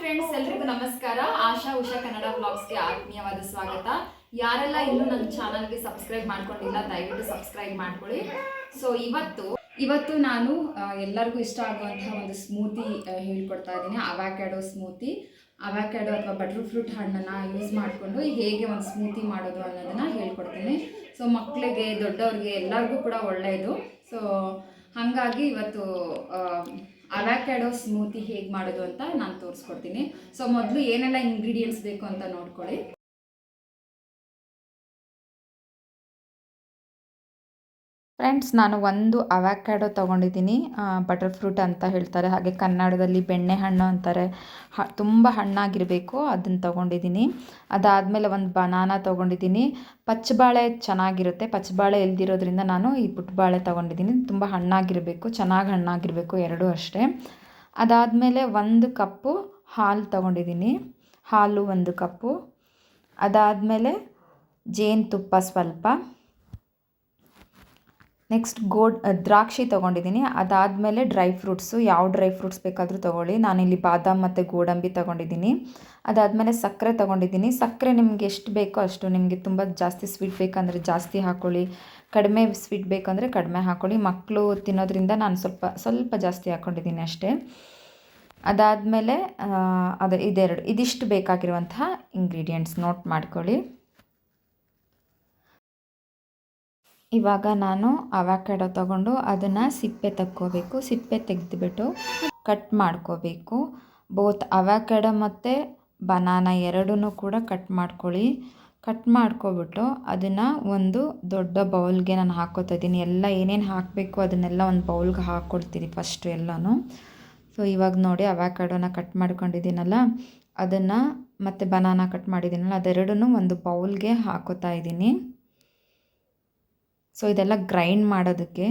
Friends ಎಲ್ರಿಗೂ ನಮಸ್ಕಾರ. ಆಶಾ ಉಷಾ ಕನ್ನಡ ವ್ಲಾಗ್ಸ್ಗೆ ಆತ್ಮೀಯವಾದ ಸ್ವಾಗತ. ಯಾರೆಲ್ಲ ಇನ್ನೂ ನನ್ನ ಚಾನಲ್ಗೆ ಸಬ್ಸ್ಕ್ರೈಬ್ ಮಾಡ್ಕೊಂಡಿಲ್ಲ, ದಯವಿಟ್ಟು ಸಬ್ಸ್ಕ್ರೈಬ್ ಮಾಡ್ಕೊಳ್ಳಿ. ಸೊ ಇವತ್ತು ಇವತ್ತು ನಾನು ಎಲ್ಲರಿಗೂ ಇಷ್ಟ ಆಗುವಂತಹ ಒಂದು ಸ್ಮೂತಿ ಹೇಳ್ಕೊಡ್ತಾ ಇದ್ದೀನಿ. ಅವಾಕ್ಯಾಡೋ ಸ್ಮೂತಿ ಅವಾಕ್ಯಾಡೋ ಅಥವಾ ಬಟರ್ ಫ್ರೂಟ್ ಹಣ್ಣನ್ನು ಯೂಸ್ ಮಾಡಿಕೊಂಡು ಹೇಗೆ ಒಂದು ಸ್ಮೂತಿ ಮಾಡೋದು ಅನ್ನೋದನ್ನು ಹೇಳ್ಕೊಡ್ತೀನಿ. ಸೊ ಮಕ್ಕಳಿಗೆ ದೊಡ್ಡವ್ರಿಗೆ ಎಲ್ಲರಿಗೂ ಕೂಡ ಒಳ್ಳೆಯದು. ಸೊ ಹಾಗಾಗಿ ಇವತ್ತು ಅವಾಕ್ಯಾಡೋ ಸ್ಮೂತಿ ಹೇಗೆ ಮಾಡೋದು ಅಂತ ನಾನು ತೋರಿಸ್ಕೊಡ್ತೀನಿ. ಸೊ ಮೊದಲು ಏನೆಲ್ಲ ಇಂಗ್ರೀಡಿಯೆಂಟ್ಸ್ ಬೇಕು ಅಂತ ನೋಡ್ಕೊಳ್ಳಿ. ಫ್ರೆಂಡ್ಸ್ ನಾನು ಒಂದು ಅವಾಕ್ಯಾಡೋ ತೊಗೊಂಡಿದ್ದೀನಿ ಬಟರ್ ಫ್ರೂಟ್ ಅಂತ ಹೇಳ್ತಾರೆ. ಹಾಗೆ ಕನ್ನಡದಲ್ಲಿ ಬೆಣ್ಣೆ ಹಣ್ಣು ಅಂತಾರೆ. ಹ, ತುಂಬ ಹಣ್ಣಾಗಿರಬೇಕು, ಅದನ್ನು ತೊಗೊಂಡಿದ್ದೀನಿ. ಅದಾದಮೇಲೆ ಒಂದು ಬನಾನ ತೊಗೊಂಡಿದ್ದೀನಿ. ಪಚ್ಚಬಾಳೆ ಚೆನ್ನಾಗಿರುತ್ತೆ. ಪಚ್ಚಬಾಳೆ ಇಲ್ದಿರೋದ್ರಿಂದ ನಾನು ಈ ಪುಟ್ಟಬಾಳೆ ತೊಗೊಂಡಿದ್ದೀನಿ. ತುಂಬ ಹಣ್ಣಾಗಿರಬೇಕು, ಚೆನ್ನಾಗಿ ಹಣ್ಣಾಗಿರಬೇಕು ಎರಡೂ ಅಷ್ಟೇ. ಅದಾದಮೇಲೆ ಒಂದು ಕಪ್ಪು ಹಾಲು ತೊಗೊಂಡಿದ್ದೀನಿ. ಹಾಲು ಒಂದು ಕಪ್ಪು. ಅದಾದಮೇಲೆ ಜೇನುತುಪ್ಪ ಸ್ವಲ್ಪ. ನೆಕ್ಸ್ಟ್ ಗೋಡ್ ದ್ರಾಕ್ಷಿ ತೊಗೊಂಡಿದ್ದೀನಿ. ಅದಾದಮೇಲೆ ಡ್ರೈ ಫ್ರೂಟ್ಸು. ಯಾವ ಡ್ರೈ ಫ್ರೂಟ್ಸ್ ಬೇಕಾದರೂ ತೊಗೊಳ್ಳಿ. ನಾನಿಲ್ಲಿ ಬಾದಾಮ್ ಮತ್ತು ಗೋಡಂಬಿ ತೊಗೊಂಡಿದ್ದೀನಿ. ಅದಾದಮೇಲೆ ಸಕ್ಕರೆ ತೊಗೊಂಡಿದ್ದೀನಿ. ಸಕ್ಕರೆ ನಿಮ್ಗೆ ಎಷ್ಟು ಬೇಕೋ ಅಷ್ಟು ನಿಮಗೆ ತುಂಬ ಜಾಸ್ತಿ ಸ್ವೀಟ್ ಬೇಕಂದರೆ ಜಾಸ್ತಿ ಹಾಕ್ಕೊಳ್ಳಿ ಕಡಿಮೆ ಸ್ವೀಟ್ ಬೇಕಂದರೆ ಕಡಿಮೆ ಹಾಕ್ಕೊಳ್ಳಿ ಮಕ್ಕಳು ತಿನ್ನೋದ್ರಿಂದ ನಾನು ಸ್ವಲ್ಪ ಸ್ವಲ್ಪ ಜಾಸ್ತಿ ಹಾಕ್ಕೊಂಡಿದ್ದೀನಿ ಅಷ್ಟೇ. ಅದಾದಮೇಲೆ ಅದು ಇದೆರಡು. ಇದಿಷ್ಟು ಬೇಕಾಗಿರುವಂತಹ ಇಂಗ್ರೀಡಿಯೆಂಟ್ಸ್ ನೋಟ್ ಮಾಡ್ಕೊಳ್ಳಿ. ಇವಾಗ ನಾನು ಅವಾಕ್ಯಾಡೋ ತಗೊಂಡು ಅದನ್ನು ಸಿಪ್ಪೆ ತಕ್ಕೋಬೇಕು. ಸಿಪ್ಪೆ ತೆಗೆದುಬಿಟ್ಟು ಕಟ್ ಮಾಡ್ಕೋಬೇಕು. ಬೋತ್ ಅವಾಕಾಡ ಮತ್ತು ಬನಾನ ಎರಡೂ ಕೂಡ ಕಟ್ ಮಾಡ್ಕೊಳ್ಳಿ. ಕಟ್ ಮಾಡ್ಕೊಬಿಟ್ಟು ಅದನ್ನು ಒಂದು ದೊಡ್ಡ ಬೌಲ್ಗೆ ನಾನು ಹಾಕ್ಕೋತಾ ಇದ್ದೀನಿ. ಎಲ್ಲ ಏನೇನು ಹಾಕಬೇಕು ಅದನ್ನೆಲ್ಲ ಒಂದು ಬೌಲ್ಗೆ ಹಾಕ್ಕೊಡ್ತೀನಿ ಫಸ್ಟು ಎಲ್ಲನೂ. ಸೊ, ಇವಾಗ ನೋಡಿ ಅವಾಕ್ಯಾಡೋನ ಕಟ್ ಮಾಡ್ಕೊಂಡಿದ್ದೀನಲ್ಲ. ಅದನ್ನು ಮತ್ತು ಬನಾನ ಕಟ್ ಮಾಡಿದ್ದೀನಲ್ಲ ಅದೆರಡೂ ಒಂದು ಬೌಲ್ಗೆ ಹಾಕೋತಾ ಇದ್ದೀನಿ. ಸೊ ಇದೆಲ್ಲ ಗ್ರೈಂಡ್ ಮಾಡೋದಕ್ಕೆ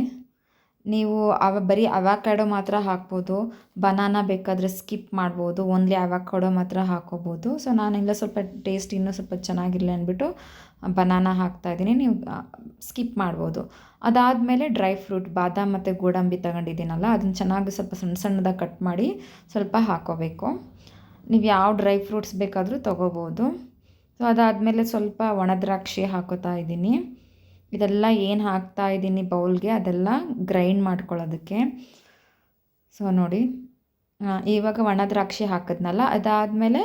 ನೀವು ಅವ ಬರೀ ಅವಾಕಾಡೊ ಮಾತ್ರ ಹಾಕ್ಬೋದು ಬನಾನ ಬೇಕಾದರೆ ಸ್ಕಿಪ್ ಮಾಡ್ಬೋದು ಓನ್ಲಿ ಅವಾಕಾಡೊ ಮಾತ್ರ ಹಾಕೋಬೋದು. ಸೊ ನಾನೆಲ್ಲ ಸ್ವಲ್ಪ ಟೇಸ್ಟ್ ಇನ್ನೂ ಸ್ವಲ್ಪ ಚೆನ್ನಾಗಿರಲಿ ಅಂದ್ಬಿಟ್ಟು ಬನಾನ ಹಾಕ್ತಾಯಿದ್ದೀನಿ ನೀವು ಸ್ಕಿಪ್ ಮಾಡ್ಬೋದು. ಅದಾದಮೇಲೆ ಡ್ರೈ ಫ್ರೂಟ್ ಬಾದಾಮ್ ಮತ್ತು ಗೋಡಂಬಿ ತಗೊಂಡಿದ್ದೀನಲ್ಲ, ಅದನ್ನು ಚೆನ್ನಾಗಿ ಸ್ವಲ್ಪ ಸಣ್ಣ ಸಣ್ಣದಾಗಿ ಕಟ್ ಮಾಡಿ ಸ್ವಲ್ಪ ಹಾಕೋಬೇಕು. ನೀವು ಯಾವ ಡ್ರೈ ಫ್ರೂಟ್ಸ್ ಬೇಕಾದರೂ ತೊಗೋಬೋದು. ಸೊ ಅದಾದಮೇಲೆ ಸ್ವಲ್ಪ ಒಣ ದ್ರಾಕ್ಷಿ ಹಾಕೋತಾ ಇದ್ದೀನಿ. ಇದೆಲ್ಲ ಏನು ಹಾಕ್ತಾ ಇದ್ದೀನಿ ಬೌಲ್ಗೆ ಅದೆಲ್ಲ ಗ್ರೈಂಡ್ ಮಾಡ್ಕೊಳ್ಳೋದಕ್ಕೆ. ಸೊ ನೋಡಿ. ಇವಾಗ ಒಣ ದ್ರಾಕ್ಷಿ ಹಾಕಿದ್ನಲ್ಲ, ಅದಾದಮೇಲೆ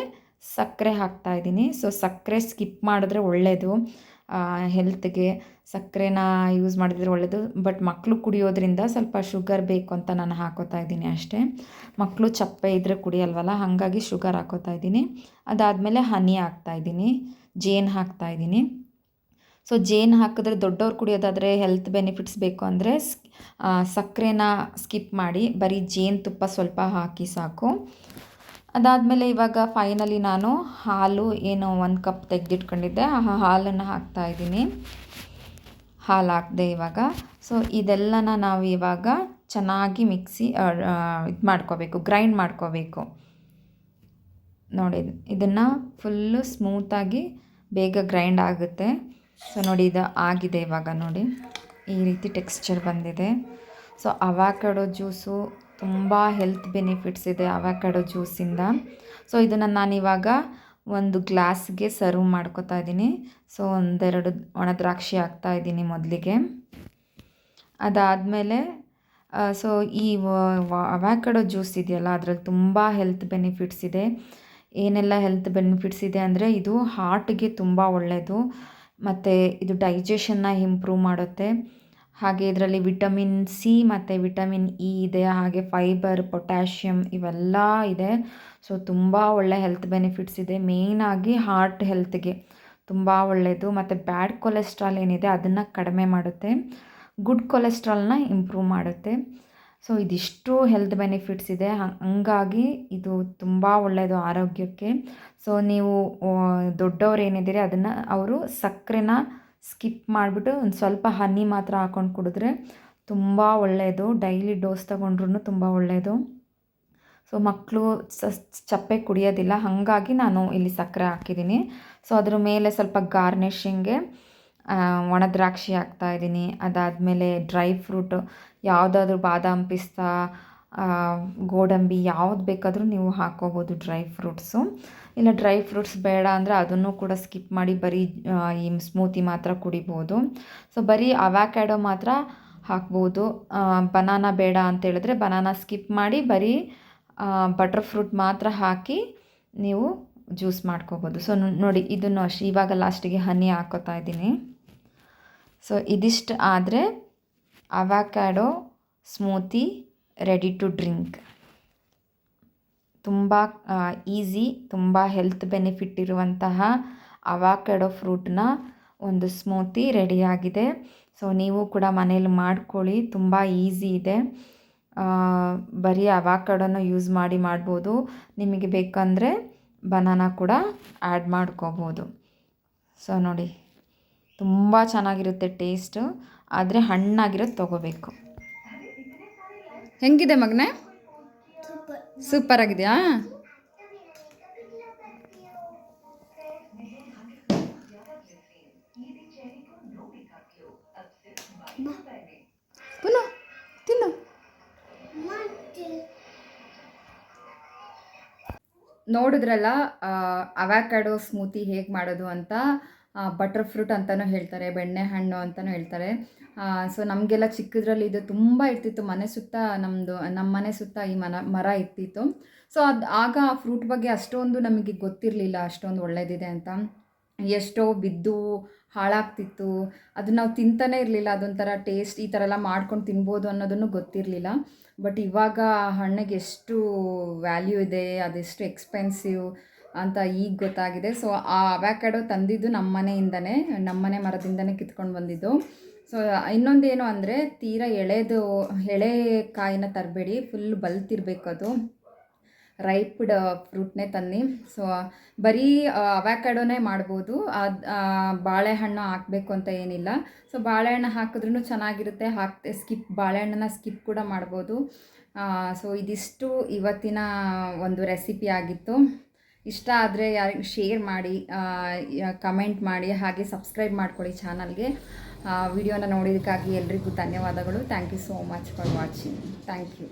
ಸಕ್ಕರೆ ಹಾಕ್ತಾ ಇದ್ದೀನಿ. ಸೊ ಸಕ್ಕರೆ ಸ್ಕಿಪ್ ಮಾಡಿದ್ರೆ ಒಳ್ಳೆಯದು ಹೆಲ್ತ್ಗೆ ಸಕ್ಕರೆನ ಯೂಸ್ ಮಾಡಿದರೆ ಒಳ್ಳೆಯದು ಬಟ್ ಮಕ್ಕಳು ಕುಡಿಯೋದ್ರಿಂದ ಸ್ವಲ್ಪ ಶುಗರ್ ಬೇಕು ಅಂತ ನಾನು ಹಾಕೋತಾ ಇದ್ದೀನಿ ಅಷ್ಟೇ. ಮಕ್ಕಳು ಚಪ್ಪೆ ಇದ್ದರೆ ಕುಡಿಯಲ್ವಲ್ಲ, ಹಾಗಾಗಿ ಶುಗರ್ ಹಾಕೋತಾ ಇದ್ದೀನಿ. ಅದಾದಮೇಲೆ ಹನಿ ಹಾಕ್ತಾ ಇದ್ದೀನಿ. ಜೇನು ಹಾಕ್ತಾ ಇದ್ದೀನಿ. ಸೊ ಜೇನು ಹಾಕಿದ್ರೆ ದೊಡ್ಡವ್ರು ಕುಡಿಯೋದಾದರೆ ಹೆಲ್ತ್ ಬೆನಿಫಿಟ್ಸ್ ಬೇಕು ಅಂದರೆ ಸಕ್ಕರೆನ ಸ್ಕಿಪ್ ಮಾಡಿ ಬರೀ ಜೇನುತುಪ್ಪ ಸ್ವಲ್ಪ ಹಾಕಿ ಸಾಕು. ಅದಾದಮೇಲೆ ಇವಾಗ ಫೈನಲಿ ನಾನು ಹಾಲು ಏನು ಒಂದು ಕಪ್ ತೆಗೆದಿಟ್ಕೊಂಡಿದ್ದೆ. ಆ ಹಾಲನ್ನು ಹಾಕ್ತಾ ಇದ್ದೀನಿ. ಹಾಲು ಹಾಕಿದೆ ಇವಾಗ. ಸೊ ಇದೆಲ್ಲನ ನಾವು ಇವಾಗ ಚೆನ್ನಾಗಿ ಮಿಕ್ಸಿ ಇದು ಮಾಡ್ಕೋಬೇಕು ಗ್ರೈಂಡ್ ಮಾಡ್ಕೋಬೇಕು. ನೋಡಿ, ಇದನ್ನು ಫುಲ್ಲು ಸ್ಮೂತಾಗಿ ಬೇಗ ಗ್ರೈಂಡ್ ಆಗುತ್ತೆ. ಸೊ ನೋಡಿ, ಇದು ಆಗಿದೆ ಇವಾಗ ನೋಡಿ. ಈ ರೀತಿ ಟೆಕ್ಸ್ಚರ್ ಬಂದಿದೆ. ಸೊ ಅವಾಕಡೋ ಜ್ಯೂಸು ತುಂಬ ಹೆಲ್ತ್ ಬೆನಿಫಿಟ್ಸ್ ಇದೆ ಅವಾಕಡೋ ಜ್ಯೂಸಿಂದ ಸೊ ಇದನ್ನು ನಾನಿವಾಗ ಒಂದು ಗ್ಲಾಸ್ಗೆ ಸರ್ವ್ ಮಾಡ್ಕೋತಾ ಇದ್ದೀನಿ. ಸೊ ಒಂದೆರಡು ಒಣ ದ್ರಾಕ್ಷಿ ಹಾಕ್ತಾ ಇದ್ದೀನಿ ಮೊದಲಿಗೆ. ಅದಾದಮೇಲೆ ಸೊ ಈ ಅವಾಕಡೋ ಜ್ಯೂಸ್ ಇದೆಯಲ್ಲ, ಅದರಲ್ಲಿ ತುಂಬ ಹೆಲ್ತ್ ಬೆನಿಫಿಟ್ಸ್ ಇದೆ. ಏನೆಲ್ಲ ಹೆಲ್ತ್ ಬೆನಿಫಿಟ್ಸ್ ಇದೆ ಅಂದರೆ, ಇದು ಹಾರ್ಟ್ಗೆ ತುಂಬ ಒಳ್ಳೆಯದು ಮತ್ತು ಇದು ಡೈಜೆಷನ್ನ ಇಂಪ್ರೂವ್ ಮಾಡುತ್ತೆ. ಹಾಗೆ ಇದರಲ್ಲಿ ವಿಟಮಿನ್ ಸಿ ಮತ್ತು ವಿಟಮಿನ್ ಇ ಇದೆ, ಹಾಗೆ ಫೈಬರ್ ಪೊಟ್ಯಾಷಿಯಮ್ ಇವೆಲ್ಲ ಇದೆ. ಸೊ ತುಂಬ ಒಳ್ಳೆ ಹೆಲ್ತ್ ಬೆನಿಫಿಟ್ಸ್ ಇದೆ. ಮೇಯ್ನಾಗಿ ಹಾರ್ಟ್ ಹೆಲ್ತ್ಗೆ ತುಂಬ ಒಳ್ಳೆಯದು ಮತ್ತು ಬ್ಯಾಡ್ ಕೊಲೆಸ್ಟ್ರಾಲ್ ಏನಿದೆ, ಅದನ್ನು ಕಡಿಮೆ ಮಾಡುತ್ತೆ. ಗುಡ್ ಕೊಲೆಸ್ಟ್ರಾಲ್ನ ಇಂಪ್ರೂವ್ ಮಾಡುತ್ತೆ. ಸೊ ಇದಿಷ್ಟು ಹೆಲ್ತ್ ಬೆನಿಫಿಟ್ಸ್ ಇದೆ. ಹಂಗಾಗಿ ಇದು ತುಂಬ ಒಳ್ಳೆಯದು ಆರೋಗ್ಯಕ್ಕೆ. ಸೊ ನೀವು ದೊಡ್ಡವ್ರು ಏನಿದ್ದೀರಿ ಅದನ್ನು ಅವರು ಸಕ್ಕರೆನ ಸ್ಕಿಪ್ ಮಾಡಿಬಿಟ್ಟು ಒಂದು ಸ್ವಲ್ಪ ಹನಿ ಮಾತ್ರ ಹಾಕೊಂಡು ಕುಡಿದ್ರೆ ತುಂಬ ಒಳ್ಳೆಯದು ಡೈಲಿ ಡೋಸ್ ತೊಗೊಂಡ್ರೂ ತುಂಬ ಒಳ್ಳೆಯದು ಸೊ ಮಕ್ಕಳು ಚಪ್ಪೆ ಕುಡಿಯೋದಿಲ್ಲ. ಹಾಗಾಗಿ ನಾನು ಇಲ್ಲಿ ಸಕ್ಕರೆ ಹಾಕಿದ್ದೀನಿ. ಸೊ ಅದ್ರ ಮೇಲೆ ಸ್ವಲ್ಪ ಗಾರ್ನಿಷಿಂಗ್ಗೆ ಒಣ ದ್ರಾಕ್ಷಿ ಹಾಕ್ತಾಯಿದ್ದೀನಿ ಅದಾದಮೇಲೆ ಡ್ರೈ ಫ್ರೂಟು ಯಾವುದಾದ್ರೂ ಬಾದಾಮ್ ಪಿಸ್ತಾ ಗೋಡಂಬಿ ಯಾವ್ದು ಬೇಕಾದರೂ ನೀವು ಹಾಕ್ಕೋಬೋದು ಡ್ರೈ ಫ್ರೂಟ್ಸು. ಇಲ್ಲ ಡ್ರೈ ಫ್ರೂಟ್ಸ್ ಬೇಡ ಅಂದರೆ ಅದನ್ನು ಕೂಡ ಸ್ಕಿಪ್ ಮಾಡಿ ಬರೀ ಈ ಸ್ಮೂತಿ ಮಾತ್ರ ಕುಡಿಬೋದು. ಸೊ, ಬರೀ ಅವಾಕ್ಯಾಡೋ ಮಾತ್ರ ಹಾಕ್ಬೋದು. ಬನಾನಾ ಬೇಡ ಅಂತೇಳಿದ್ರೆ ಬನಾನಾ ಸ್ಕಿಪ್ ಮಾಡಿ ಬರೀ ಬಟರ್ ಫ್ರೂಟ್ ಮಾತ್ರ ಹಾಕಿ ನೀವು ಜ್ಯೂಸ್ ಮಾಡ್ಕೋಬೋದು. ಸೊ ನೋಡಿ ಇದನ್ನು ಅಷ್ಟು. ಇವಾಗ ಲಾಸ್ಟಿಗೆ ಹನಿ ಹಾಕೋತಾ ಇದ್ದೀನಿ. ಸೊ, ಇದಿಷ್ಟು ಆದರೆ avocado smoothie ready to drink. ತುಂಬ ಈಸಿ, ತುಂಬ ಹೆಲ್ತ್ ಬೆನಿಫಿಟ್ ಇರುವಂತಹ ಅವಾಕ್ಯಾಡೋ ಫ್ರೂಟ್ನ ಒಂದು ಸ್ಮೂತಿ ರೆಡಿಯಾಗಿದೆ ಸೊ, ನೀವು ಕೂಡ ಮನೇಲಿ ಮಾಡ್ಕೊಳ್ಳಿ, ತುಂಬ ಈಸಿ ಇದೆ. ಬರೀ ಅವಾಕಡೋನ ಯೂಸ್ ಮಾಡಿ ಮಾಡ್ಬೋದು. ನಿಮಗೆ ಬೇಕಂದರೆ ಬನಾನ ಕೂಡ ಆ್ಯಡ್ ಮಾಡ್ಕೋಬೋದು. ಸೊ, ನೋಡಿ, ತುಂಬ ಚೆನ್ನಾಗಿರುತ್ತೆ ಟೇಸ್ಟು. ಆದರೆ ಹಣ್ಣಾಗಿರೋದು ತೊಗೋಬೇಕು. ಹೆಂಗಿದೆ ಮಗನೇ? ಸೂಪರ್ ಆಗಿದೆಯಾ? ಪುನಃ ತಿನ್ನು. ನೋಡಿದ್ರಲ್ಲ ಅವ್ಯಾಕಾಡೋ ಸ್ಮೂತಿ ಹೇಗೆ ಮಾಡೋದು ಅಂತ? ಬಟರ್ ಫ್ರೂಟ್ ಅಂತಲೂ ಹೇಳ್ತಾರೆ, ಬೆಣ್ಣೆ ಹಣ್ಣು ಅಂತಲೂ ಹೇಳ್ತಾರೆ. ಸೊ ನಮಗೆಲ್ಲ ಚಿಕ್ಕದ್ರಲ್ಲಿ ಇದು ತುಂಬ ಇರ್ತಿತ್ತು. ಮನೆ ಸುತ್ತ ನಮ್ಮದು ನಮ್ಮ ಮನೆ ಸುತ್ತ ಈ ಮನ, ಮರ ಇರ್ತಿತ್ತು. ಸೊ ಅದು, ಆಗ ಆ ಫ್ರೂಟ್ ಬಗ್ಗೆ ಅಷ್ಟೊಂದು ನಮಗೆ ಗೊತ್ತಿರಲಿಲ್ಲ, ಅಷ್ಟೊಂದು ಒಳ್ಳೆಯದಿದೆ ಅಂತ. ಎಷ್ಟೋ ಬಿದ್ದು ಹಾಳಾಗ್ತಿತ್ತು. ಅದು ನಾವು ತಿಂತಾನೆ ಇರಲಿಲ್ಲ. ಅದೊಂಥರ ಟೇಸ್ಟ್ ಈ ಥರ ಎಲ್ಲ ಮಾಡ್ಕೊಂಡು ತಿನ್ಬೋದು ಅನ್ನೋದನ್ನು ಗೊತ್ತಿರಲಿಲ್ಲ. ಬಟ್ ಇವಾಗ ಹಣ್ಣಿಗೆ ಎಷ್ಟು ವ್ಯಾಲ್ಯೂ ಇದೆ, ಅದೆಷ್ಟು ಎಕ್ಸ್ಪೆನ್ಸಿವ್ ಅಂತ ಈಗ ಗೊತ್ತಾಗಿದೆ. ಸೊ ಆ ಅವ್ಯಾಕ್ಯಾಡೋ ತಂದಿದ್ದು ನಮ್ಮ ಮನೆಯಿಂದನೇ ನಮ್ಮ ಮನೆ ಮರದಿಂದನೇ ಕಿತ್ಕೊಂಡು ಬಂದಿದ್ದು. ಸೊ ಇನ್ನೊಂದು ಏನು ಅಂದರೆ, ತೀರಾ ಎಳೆದು, ಎಳೆ ಕಾಯಿನ ತರಬೇಡಿ ಫುಲ್ ಬಲ್ತಿರ್ಬೇಕು ಅದು. ರೈಪ್ಡ್ ಫ್ರೂಟ್ನೇ ತನ್ನಿ. ಸೊ ಬರೀ ಅವ್ಯಾಕಾಡೋನೇ ಮಾಡ್ಬೋದು. ಅದು ಬಾಳೆಹಣ್ಣು ಹಾಕಬೇಕು ಅಂತ ಏನಿಲ್ಲ. ಸೊ ಬಾಳೆಹಣ್ಣು ಹಾಕಿದ್ರೂ ಚೆನ್ನಾಗಿರುತ್ತೆ. ಹಾಕ್ತೆ ಸ್ಕಿಪ್ ಬಾಳೆಹಣ್ಣನ್ನ ಸ್ಕಿಪ್ ಕೂಡ ಮಾಡ್ಬೋದು. ಸೊ ಇದಿಷ್ಟು ಇವತ್ತಿನ ಒಂದು ರೆಸಿಪಿ ಆಗಿತ್ತು. ಇಷ್ಟ ಆದರೆ ಯಾರಿಗೆ ಶೇರ್ ಮಾಡಿ ಕಮೆಂಟ್ ಮಾಡಿ, ಹಾಗೆ ಸಬ್ಸ್ಕ್ರೈಬ್ ಮಾಡ್ಕೊಳ್ಳಿ ಚಾನಲ್ಗೆ ವಿಡಿಯೋನ ನೋಡಿದ್ದಕ್ಕಾಗಿ ಎಲ್ರಿಗೂ ಧನ್ಯವಾದಗಳು. Thank you so much for watching thank you